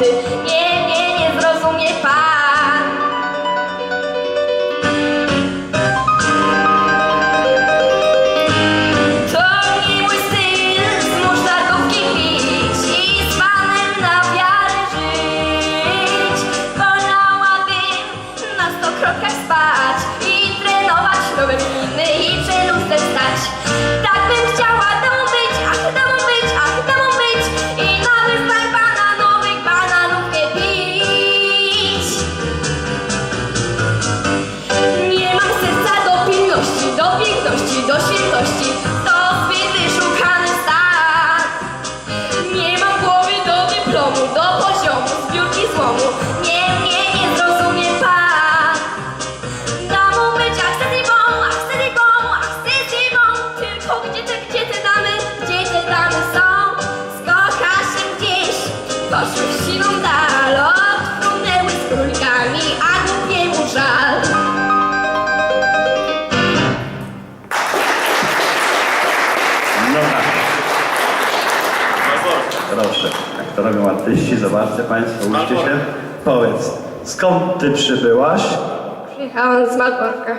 Yeah. Artyści, zobaczcie Państwo, uczcie się. Powiedz, skąd Ty przybyłaś? Przyjechałam z Malborka.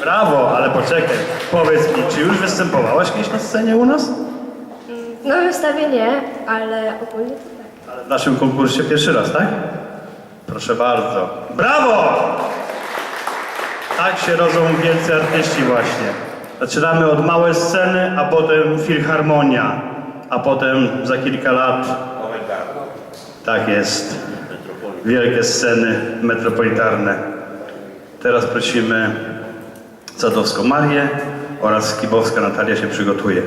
Brawo, ale poczekaj. Powiedz mi, czy już występowałaś kiedyś na scenie u nas? Na wystawie nie, ale ogólnie to tak. Ale w naszym konkursie pierwszy raz, tak? Proszę bardzo. Brawo! Tak się rodzą wielcy artyści właśnie. Zaczynamy od małej sceny, a potem filharmonia, a potem za kilka lat tak jest. Wielkie sceny metropolitarne. Teraz prosimy Sadowską Marię oraz Skibowska Natalia się przygotuje.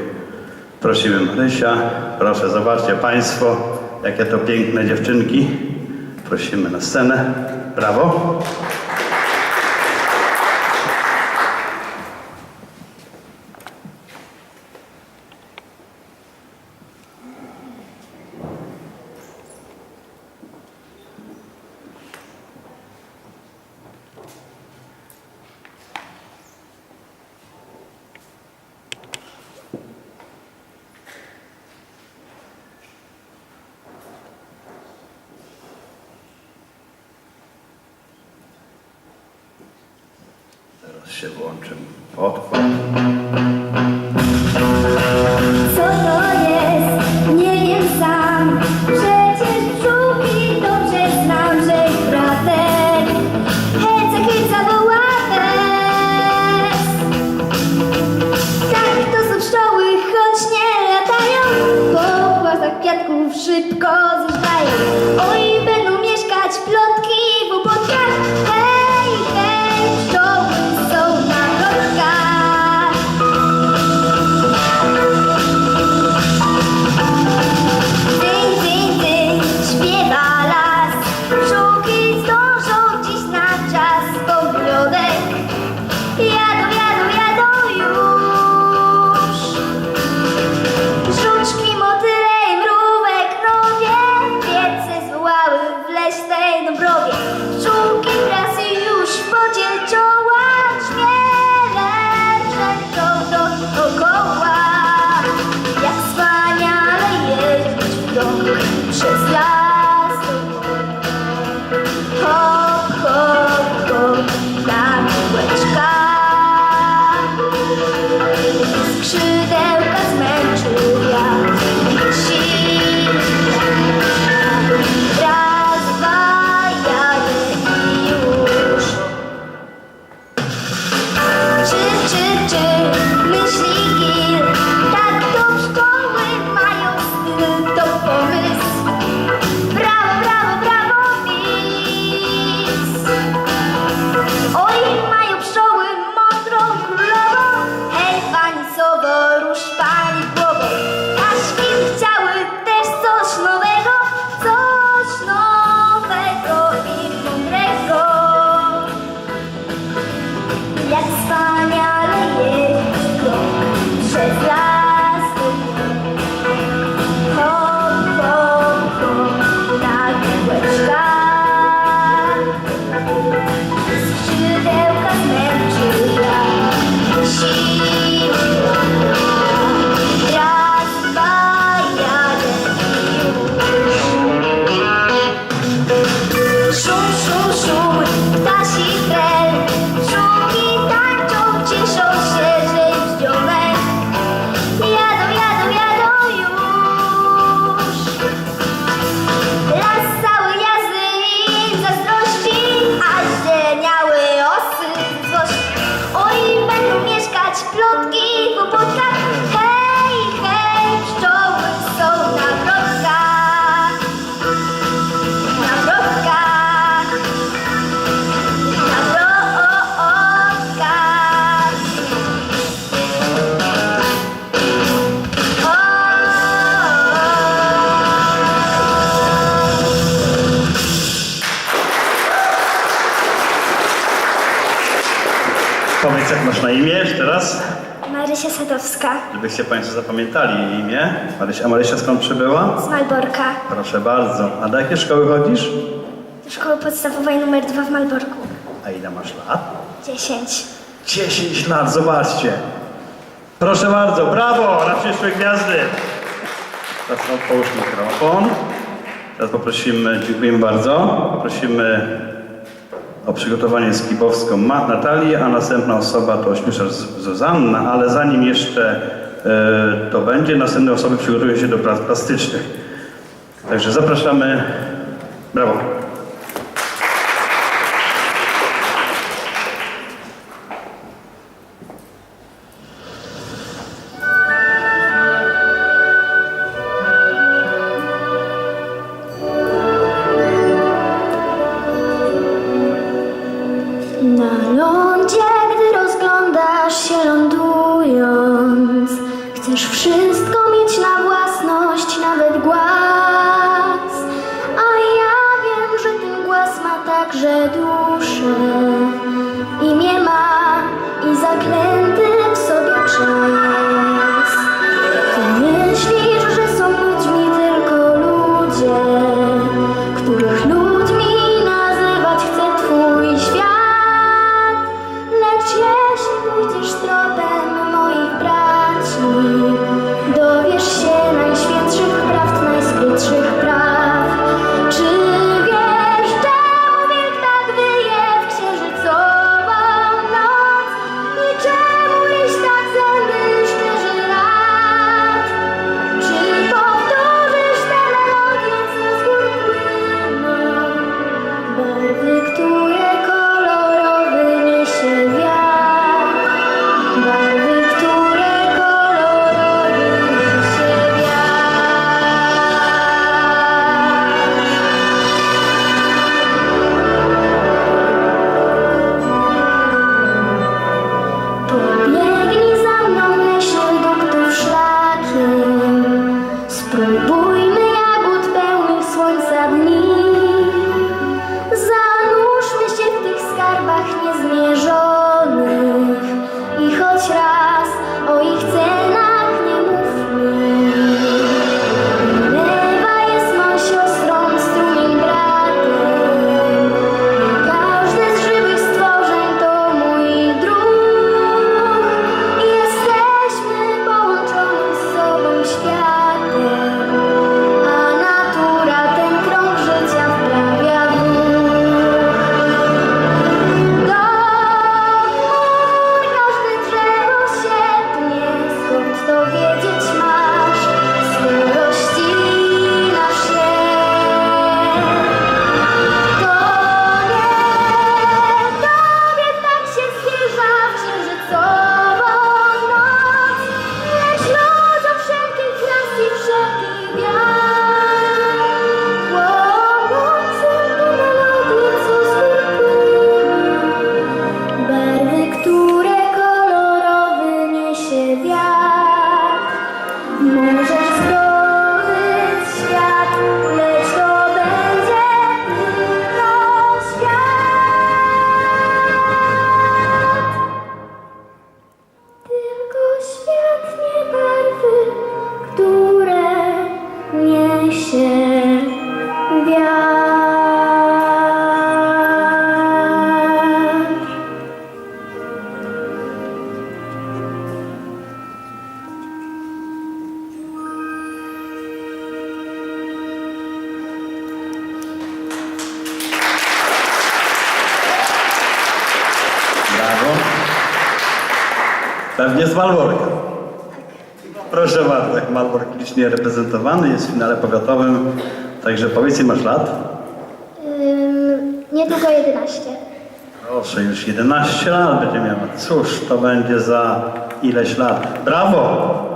Prosimy Marysia, proszę zobaczcie Państwo, jakie to piękne dziewczynki. Prosimy na scenę. Brawo. Teraz się włączę. Odkład. Masz na imię jeszcze raz? Marysia Sadowska Żebyście Państwo zapamiętali jej imię. Marysia, a Marysia skąd przybyła? z Malborka. Proszę bardzo. A do jakiej szkoły chodzisz? Do szkoły podstawowej numer 2 w Malborku. A ile masz lat? 10. 10 lat, zobaczcie. Proszę bardzo, brawo na przyszłe gwiazdy. Teraz połóż mikrofon. Teraz poprosimy, dziękujemy bardzo. Poprosimy o przygotowanie skibowską Ma- Natalię, a następna osoba to ośmieszacz Z- Zuzanna, ale zanim jeszcze e, to będzie, następne osoby przygotują się do prac plastycznych. Także zapraszamy. Brawo. Także Z Malborka. Proszę bardzo, Malbork licznie reprezentowany, jest w finale powiatowym. Także powiedz, ile masz lat? Ym, niedługo 11. Proszę, już 11 lat będzie miała. Cóż, to będzie za ileś lat. Brawo!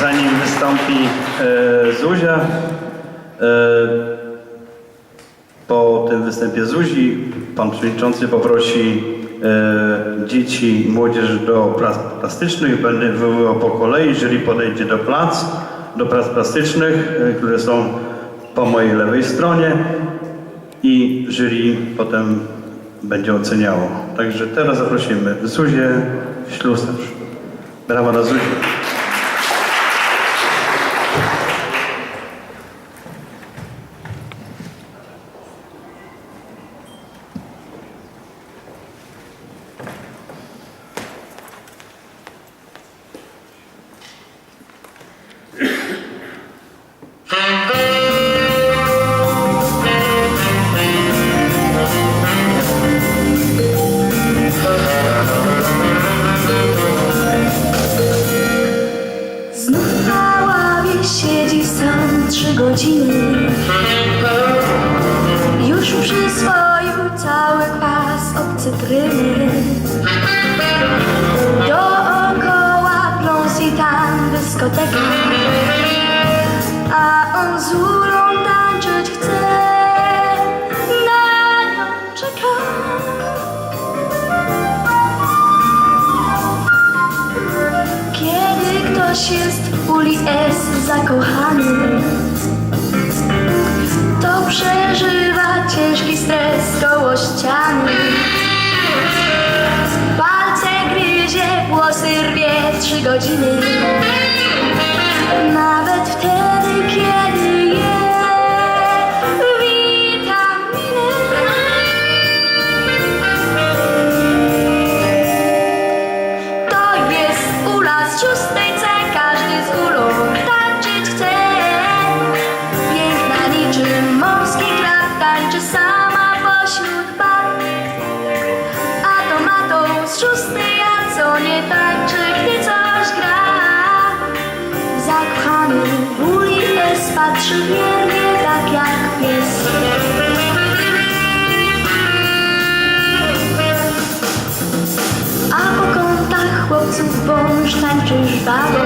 Zanim wystąpi e, Zuzia, e, po tym występie Zuzi, pan przewodniczący poprosi e, dzieci i młodzież do prac plastycznych. Będę wywoływał po kolei, jeżeli podejdzie do plac, do prac plastycznych, e, które są po mojej lewej stronie i jury potem będzie oceniało. Także teraz zaprosimy Zuzię Ślusarz. Brawa dla Zuzi. Godziny. Już przyswoił cały kwas od cytryny ciężki stres koło ściany Palce gryzie, włosy rwie trzy godziny. Nawet wąż tańczy żwawo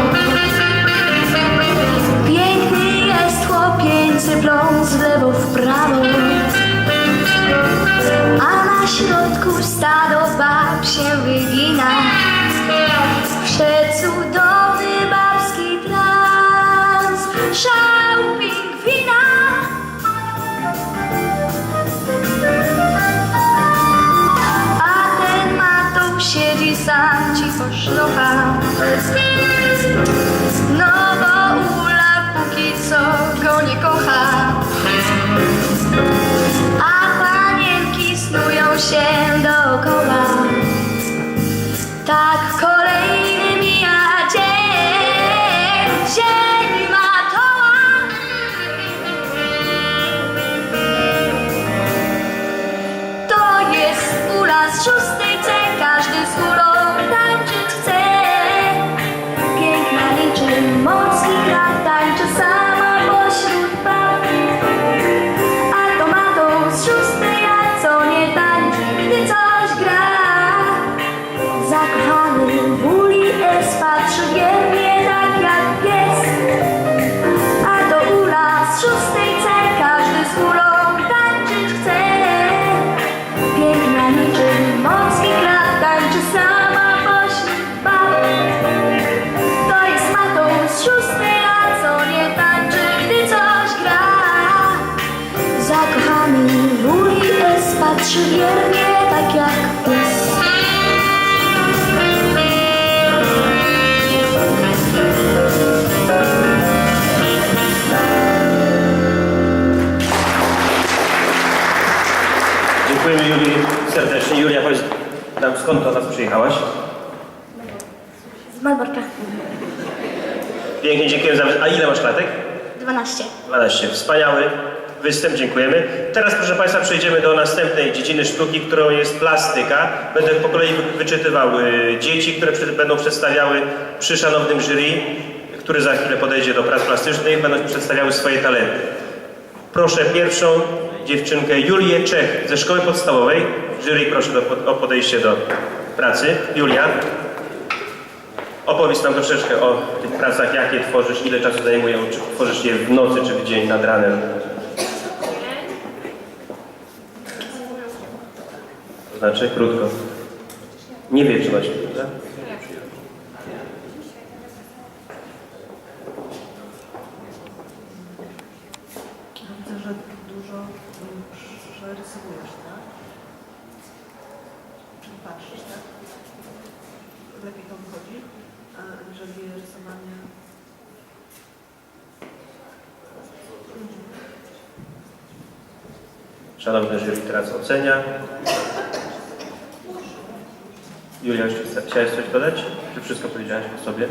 Piękny jest chłopieńcy pląs w lewo w prawo A na środku stado bab się wygina. Przecudowny babski trans Szał występ, dziękujemy. Teraz, proszę Państwa, przejdziemy do następnej dziedziny sztuki, którą jest plastyka. Będę po kolei wy- wyczytywał y, dzieci, które będą przedstawiały przy szanownym jury, który za chwilę podejdzie do prac plastycznych, będą przedstawiały swoje talenty. Proszę pierwszą dziewczynkę Julię Czech ze szkoły podstawowej. Jury, proszę do, o podejście do pracy. Julia. Opowiedz nam troszeczkę o tych pracach, jakie tworzysz, ile czasu zajmują, czy tworzysz je w nocy, czy w dzień, nad ranem. To znaczy, krótko. Nie wieczność, prawda? Widzę, że dużo mm, przerysowujesz, tak? Czyli patrzysz, tak? Lepiej to wychodzi, a- aniżeli rysowanie. Szanowny jury teraz ocenia. Julia, jeszcze chciałeś coś dodać? Czy wszystko powiedziałaś o sobie?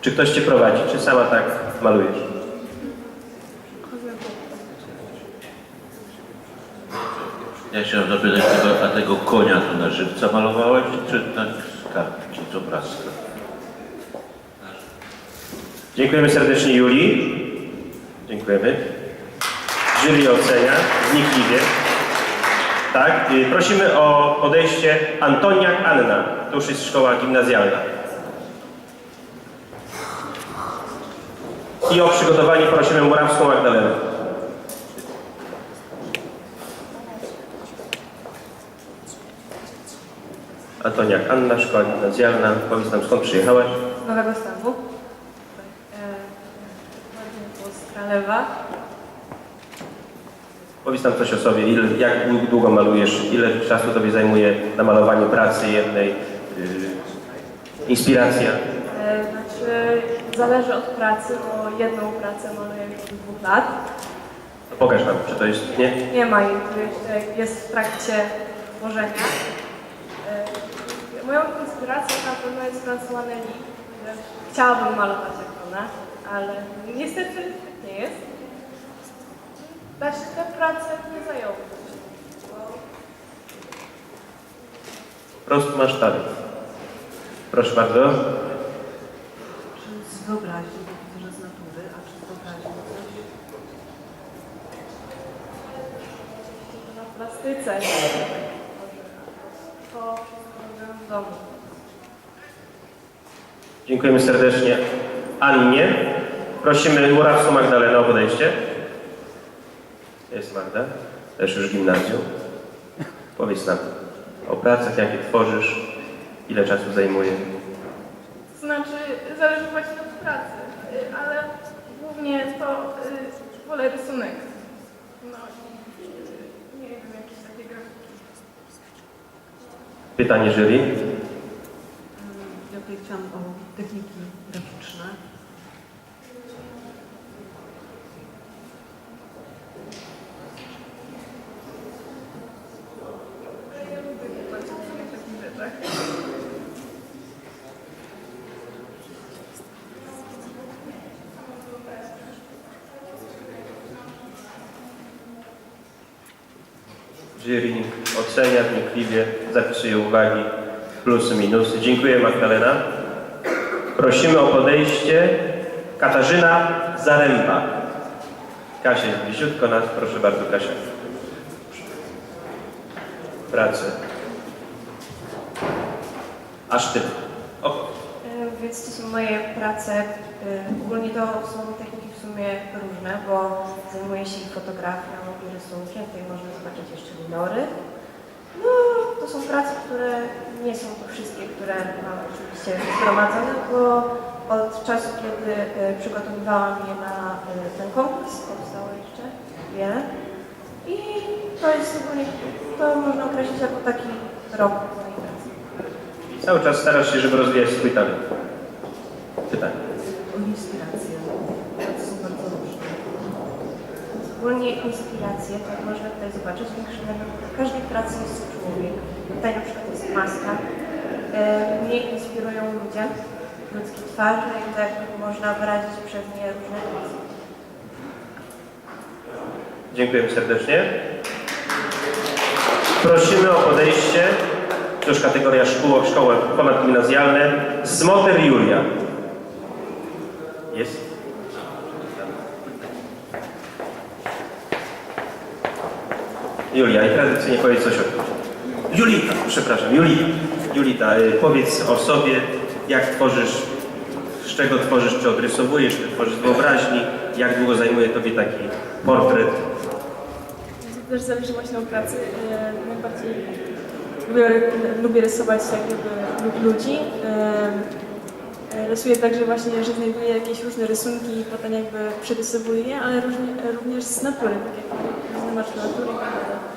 Czy ktoś Cię prowadzi, czy sama tak malujesz? Ja chciałem zapytać, tego, a tego konia to na żywca malowałeś, czy tak z kartki, z obrazka? Dziękujemy serdecznie Julii. Dziękujemy. Jury ocenia wnikliwie. Tak, y, prosimy o podejście Antoniak Anna. To już jest szkoła gimnazjalna. I o przygotowanie prosimy Murawską Magdalenę. Antoniak Anna, szkoła gimnazjalna. Powiedz nam skąd przyjechałaś? Z Nowego Ładnie było z Kralewa. Powiedz nam coś o sobie, ile, jak długo malujesz, ile czasu Tobie zajmuje na malowaniu pracy jednej, yy, inspiracja. E, Znaczy, zależy od pracy, bo jedną pracę maluję już od dwóch lat. To pokaż nam, czy to jest, nie? Nie ma jej, tu jeszcze jest w trakcie tworzenia. E, Moją inspiracją na pewno jest François Nelly. Chciałabym malować jak ona, ale niestety nie jest. Znaczy tę pracę nie zajęło. Po prostu masz talent. Proszę bardzo. Czy z wyobraźni, bo że z natury, a czy z wyobraźni coś? Na plastyce. To wszystko robię w domu. Dziękujemy serdecznie Annie. Prosimy Murawską Magdalenę o podejście. Jest Magda, też już gimnazjum. Powiedz nam o pracach, jakie tworzysz, ile czasu zajmuje. To znaczy, zależy właśnie od pracy, y, ale głównie to y, wolę rysunek. No i y, nie wiem, jakieś takie grafiki. Pytanie jury. Mm, Ja tutaj chciałam o techniki graficzne. Ja lubię kupować w takich rzeczach. Jury ocenia wnikliwie, zapisuje uwagi, plusy, minusy. Dziękuję Magdalena. Prosimy o podejście Katarzyna Zaręba. Kasia jest bliziutko nas, proszę bardzo Kasia. Pracę. Aż ty. O, E, Więc to są moje prace. E, Ogólnie to są techniki w sumie różne, bo zajmuję się fotografią i rysunkiem. Tutaj można zobaczyć jeszcze minory. No, to są prace, które nie są to wszystkie, które mam oczywiście zgromadzone, bo od czasu, kiedy e, przygotowywałam je na e, ten konkurs, powstało jeszcze wiele. I to jest ogólnie, to można określić jako taki rok mojej pracy. cały czas starasz się, żeby rozwijać swój talent. Pytanie. O inspirację. Prace są bardzo różne. Ogólnie inspiracje, to można tutaj zobaczyć, większy element. W każdej pracy jest człowiek. Tutaj na przykład jest maska. E, Mnie inspirują ludzie, ludzkie twarze i tak można wyrazić przez nie różne emocje. Dziękujemy serdecznie. Prosimy o podejście, to już kategoria szkół, szkoły ponadgimnazjalne, Smoter Julia. Jest? Julia, i tradycyjnie powiedz coś o Julita, przepraszam, Julita. Julita, y, powiedz o sobie, jak tworzysz, z czego tworzysz, czy odrysowujesz, czy tworzysz wyobraźni, jak długo zajmuje Tobie taki portret, To też zależy właśnie od pracy. E, Najbardziej lubię, lubię rysować jak jakby lub ludzi. E, Rysuję tak, że właśnie, że znajduję jakieś różne rysunki i potem jakby przerysowuję je, ale również z natury, tak jak różne maczki natury. E,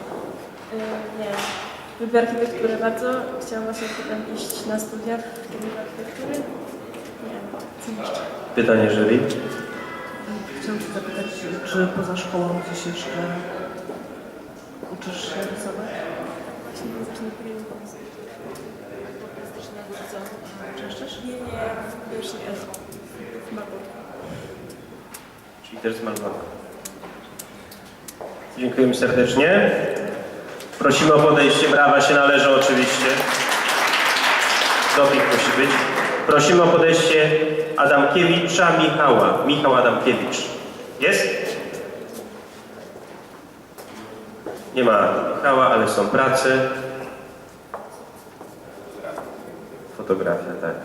Nie wiem, lubię architekturę bardzo. Chciałam właśnie potem iść na studia w kierunku architektury. Nie wiem, co jeszcze. Pytanie jury. Chciałam Cię zapytać, czy poza szkołą gdzieś jeszcze uczysz się rysować? Właśnie nie zacznę kolejny pomysł. Czyszczysz? Nie, nie, pierwszy raz. W Marburgu. Czyli też z Malborka. Dziękujemy serdecznie. Prosimy o podejście. Brawa się należą oczywiście. Doping musi być. Prosimy o podejście Adamkiewicza Michała. Michał Adamkiewicz. Jest? Nie ma Michała, ale są prace. Fotografia, tak.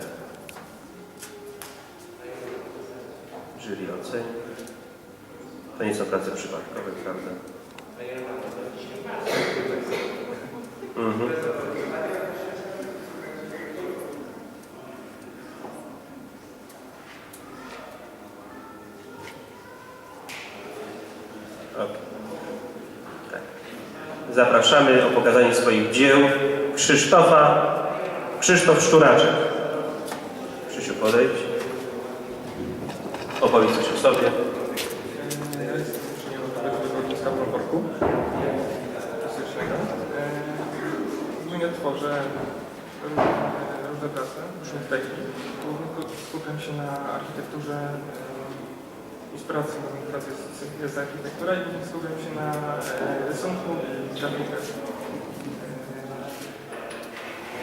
Jury oceni. To nie są prace przypadkowe, prawda? Mhm. Tak. Zapraszamy o pokazanie swoich dzieł Krzysztofa, Krzysztof Szczuraczek. Krzysiu, podejdź. Opowiedz coś o sobie. Ja jestem uczniem nowego wydawnictwa w Malborku, klasycznego. Głównie tworzę różne, różne prace, różnych technik. Głównie skupiam się na architekturze, e, inspiracji do moich prac jest, jest architektura i skupiam się na e, rysunku i grafice.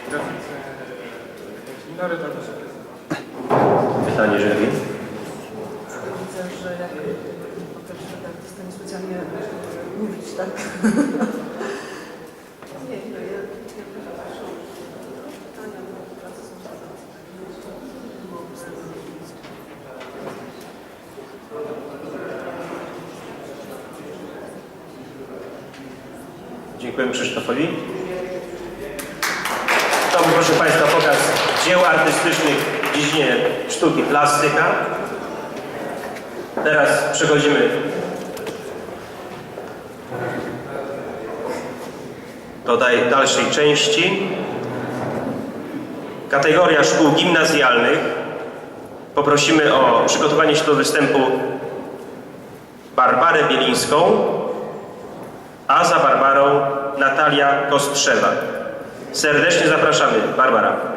E, grafice linory, albo sobie Pytanie jury. Widzę, że jak po pierwsze tak dostanie specjalnie mówić, tak? Nie, nie, ja, ja proszę pytania, bo prace są Dziękujemy Krzysztofowi. To był, proszę Państwa, pokaz dzieł artystycznych w dziedzinie sztuki plastyka. Teraz przechodzimy do dalszej części. Kategoria szkół gimnazjalnych. Poprosimy o przygotowanie się do występu Barbarę Bielińską, a za Barbarą Natalia Kostrzewa. Serdecznie zapraszamy. Barbara.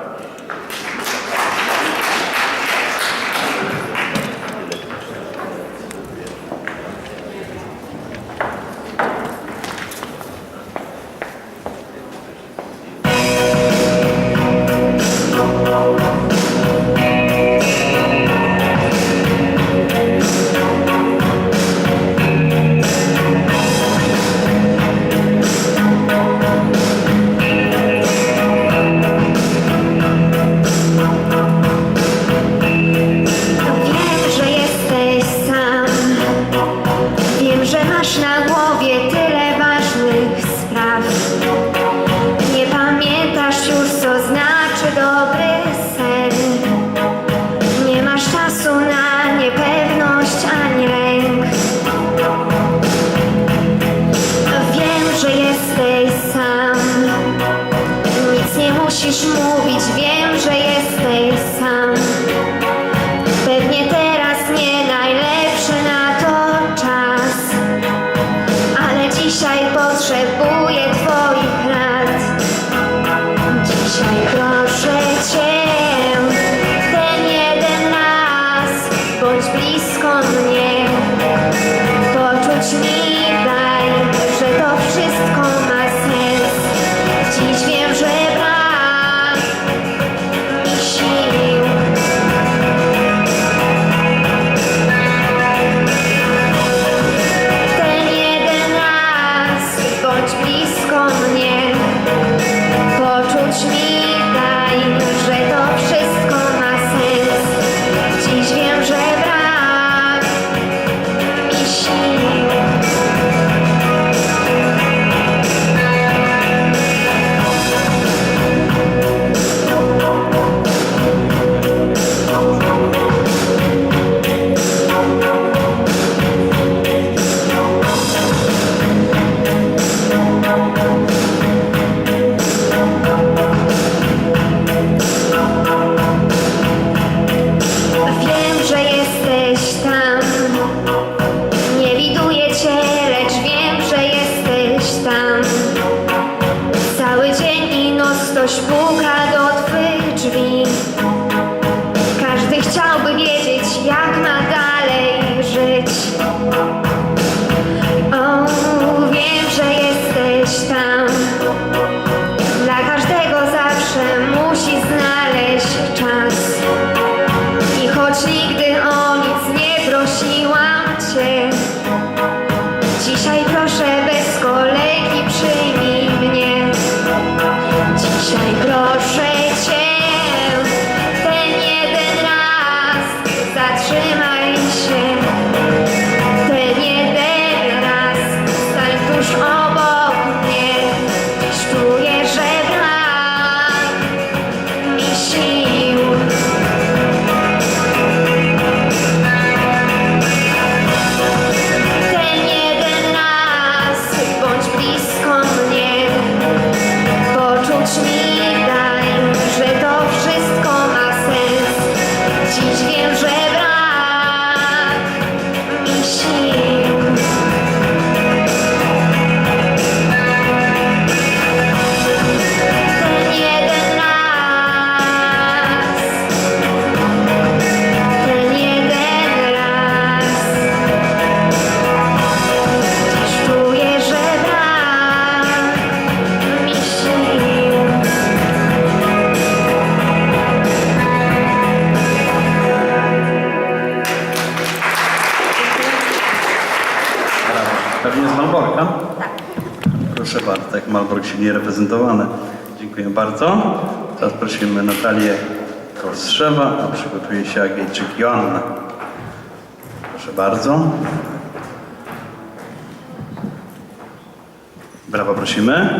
Dzisiaj drogi. Malbork silnie reprezentowane. Dziękuję bardzo. Teraz prosimy Natalię Kostrzewa, a przygotuje się Agnieszczyk Joanna. Proszę bardzo. Brawa prosimy.